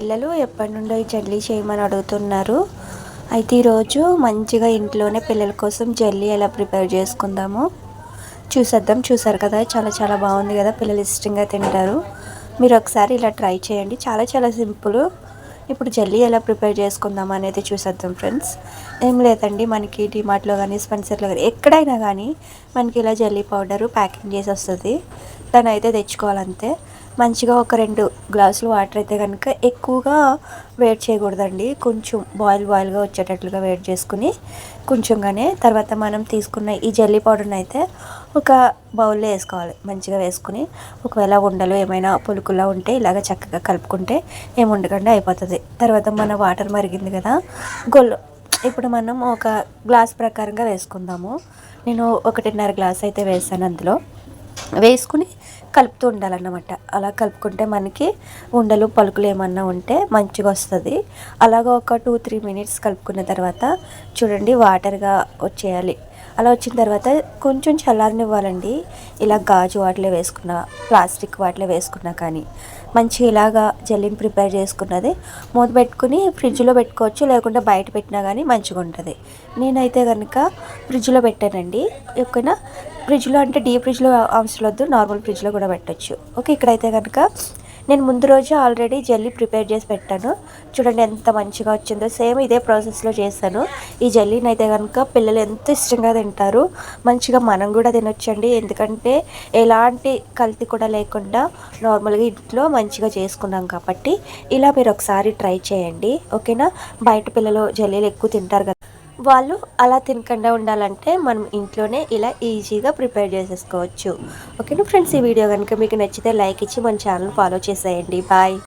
పిల్లలు ఎప్పటి నుండో ఈ జల్లీ చేయమని అడుగుతున్నారు. అయితే ఈరోజు మంచిగా ఇంట్లోనే పిల్లల కోసం జల్లీ ఎలా ప్రిపేర్ చేసుకుందాము చూసేద్దాం. చూసారు కదా చాలా చాలా బాగుంది కదా పిల్లలు ఇష్టంగా తింటారు. మీరు ఒకసారి ఇలా ట్రై చేయండి. చాలా చాలా సింపుల్. ఇప్పుడు జల్లీ ఎలా ప్రిపేర్ చేసుకుందాం అనేది చూసేద్దాం ఫ్రెండ్స్. ఏం లేదండి మనకి డిమార్ట్లో కానీ స్పెన్సర్లో కానీ ఎక్కడైనా కానీ మనకి ఇలా జల్లీ పౌడరు ప్యాకింగ్ చేసి వస్తుంది. దాన్ని అయితే తెచ్చుకోవాలంతే. మంచిగా ఒక రెండు గ్లాసులు వాటర్ అయితే కనుక ఎక్కువగా వేడి చేయకూడదండి. కొంచెం బాయిల్ బాయిల్గా వచ్చేటట్లుగా వేడి చేసుకుని కొంచెంగానే తర్వాత మనం తీసుకున్న ఈ జల్లీ పౌడర్ని అయితే ఒక బౌల్లో వేసుకోవాలి. మంచిగా వేసుకుని ఒకవేళ ఉండలు ఏమైనా పులుకులా ఉంటే ఇలాగ చక్కగా కలుపుకుంటే ఏమి ఉండకుండా అయిపోతుంది. తర్వాత మన వాటర్ మరిగింది కదా గొల్లు ఇప్పుడు మనం ఒక గ్లాస్ ప్రకారంగా వేసుకుందాము. నేను ఒకటిన్నర గ్లాస్ అయితే వేసాను అందులో. వేసుకుని కలుపుతూ ఉండాలన్నమాట. అలా కలుపుకుంటే మనకి ఉండలు పలుకులు ఏమన్నా ఉంటే మంచిగా వస్తుంది. అలాగ ఒక టూ త్రీ మినిట్స్ కలుపుకున్న తర్వాత చూడండి వాటర్గా వచ్చేయాలి. అలా వచ్చిన తర్వాత కొంచెం చల్లారనివ్వాలండి. ఇలా గాజు వాటిలో వేసుకున్న ప్లాస్టిక్ వాటిలో వేసుకున్నా కానీ. మంచి ఇలాగా జల్లిని ప్రిపేర్ చేసుకున్నది. మూత పెట్టుకుని ఫ్రిడ్జ్లో పెట్టుకోవచ్చు లేకుంటే బయట పెట్టినా కానీ మంచిగా ఉంటుంది నేనైతే కనుక ఫ్రిడ్జ్లో పెట్టానండి. ఓకేనా? ఫ్రిడ్జ్లో అంటే డీప్ ఫ్రిడ్జ్లో అవసరం వద్దు నార్మల్ ఫ్రిడ్జ్లో కూడా పెట్టచ్చు. ఓకే ఇక్కడైతే కనుక నేను ముందు రోజు ఆల్రెడీ జల్లీ ప్రిపేర్ చేసి పెట్టాను. చూడండి ఎంత మంచిగా వచ్చిందో. సేమ్ ఇదే ప్రాసెస్లో చేశాను. ఈ జల్లీని అయితే కనుక పిల్లలు ఎంత ఇష్టంగా తింటారు మంచిగా మనం కూడా తినొచ్చండి. ఎందుకంటే ఎలాంటి కల్తీ కూడా లేకుండా నార్మల్గా ఇంట్లో మంచిగా చేసుకున్నాం కాబట్టి ఇలా మీరు ఒకసారి ట్రై చేయండి. ఓకేనా? బయట పిల్లలు జల్లీలు ఎక్కువ తింటారు కదా. వాళ్ళు అలా తినకుండా ఉండాలంటే మనం ఇంట్లోనే ఇలా ఈజీగా ప్రిపేర్ చేసేసుకోవచ్చు. ఓకేనా ఫ్రెండ్స్? ఈ వీడియో కనుక మీకు నచ్చితే లైక్ ఇచ్చి మన ఛానల్ ఫాలో చేసేయండి. బాయ్.